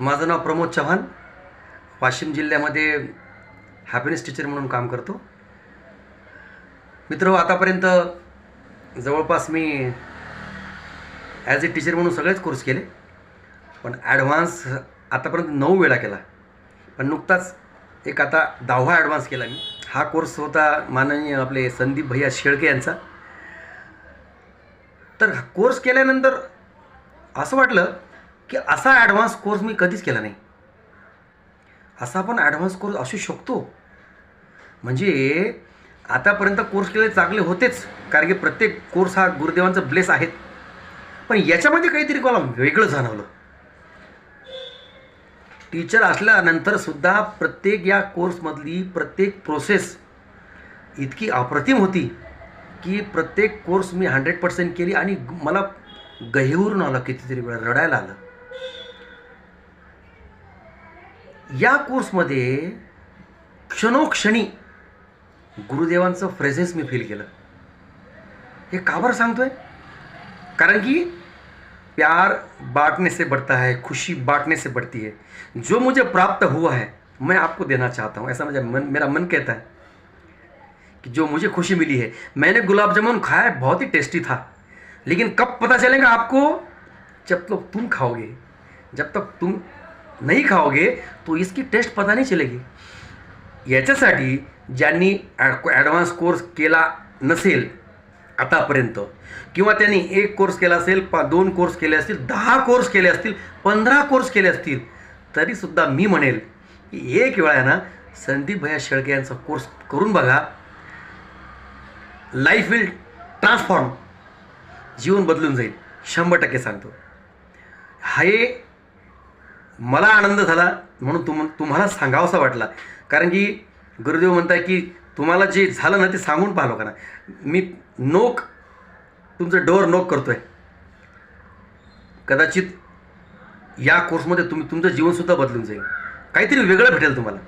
माझं नाव प्रमोद चव्हाण. वाशिम जिल्ह्यामध्ये happiness teacher म्हणून काम करतो. मित्र आतापर्यंत जवळपास मी ॲज ए टीचर म्हणून सगळेच कोर्स केले. पण ॲडव्हान्स आतापर्यंत नऊ वेळा केला. पण नुकताच एक आता दहावा ॲडव्हान्स केला मी. हा कोर्स होता माननीय आपले संदीप भैया शेळके यांचा. तर हा कोर्स केल्यानंतर असं वाटलं की असा ॲडव्हान्स कोर्स मी कधीच केला नाही. असा पण ॲडव्हान्स कोर्स असू शकतो. म्हणजे आतापर्यंत कोर्स केलेले चांगले होतेच कारण की प्रत्येक कोर्स हा गुरुदेवांचा ब्लेस आहेत पण याच्यामध्ये काहीतरी मला वेगळं जाणवलं. टीचर असल्यानंतर सुद्धा प्रत्येक या कोर्समधली प्रत्येक प्रोसेस इतकी अप्रतिम होती की प्रत्येक कोर्स मी हंड्रेड पर्सेंट केली आणि मला गहिवरून आलं कितीतरी वेळा रडायला आलं. या कोर्समध्ये क्षणोक्षणी गुरुदेवांचं फ्रेझेन्स मी फील केलं. हे का बरं कारण की प्यार बांटने से बढ़ता है, खुशी बांटने से बढ़ती है. जो मुझे प्राप्त हुआ है, मैं आपको देना चाहता हूँ. ऐसा मुझे मन, मेरा मन कहता है कि जो मुझे खुशी मिली है, मैंने गुलाब जामुन खाया, बहुत ही टेस्टी था. लेकिन कब पता चलेगा आपको? जब तक तो तुम खाओगे, जब तक तो तुम नहीं खाओगे तो इसकी टेस्ट पता नहीं चलेगी। याच्यासाठी ज्यांनी ॲड ॲडव्हान्स कोर्स केला नसेल आतापर्यंत किंवा त्यांनी एक कोर्स केला असेल पा दोन कोर्स केले असतील दहा कोर्स केले असतील पंधरा कोर्स केले असतील तरीसुद्धा मी म्हणेल की एक वेळा ना संदीप भैया शेळके यांचा कोर्स करून बघा. लाईफ विल ट्रान्सफॉर्म जीवन बदलून जाईल. शंभर टक्के सांगतो. हे मला आनंद झाला म्हणून तुम तुम्हाला सांगावासा वाटला. कारण की गुरुदेव म्हणताय की तुम्हाला जे झालं ना ते सांगून पहा लोकांना. मी नोक तुमचं डोअर नोक करतोय. कदाचित या कोर्समध्ये तुम्ही तुमचं जीवनसुद्धा बदलून जाईल. काहीतरी वेगळं भेटेल तुम्हाला.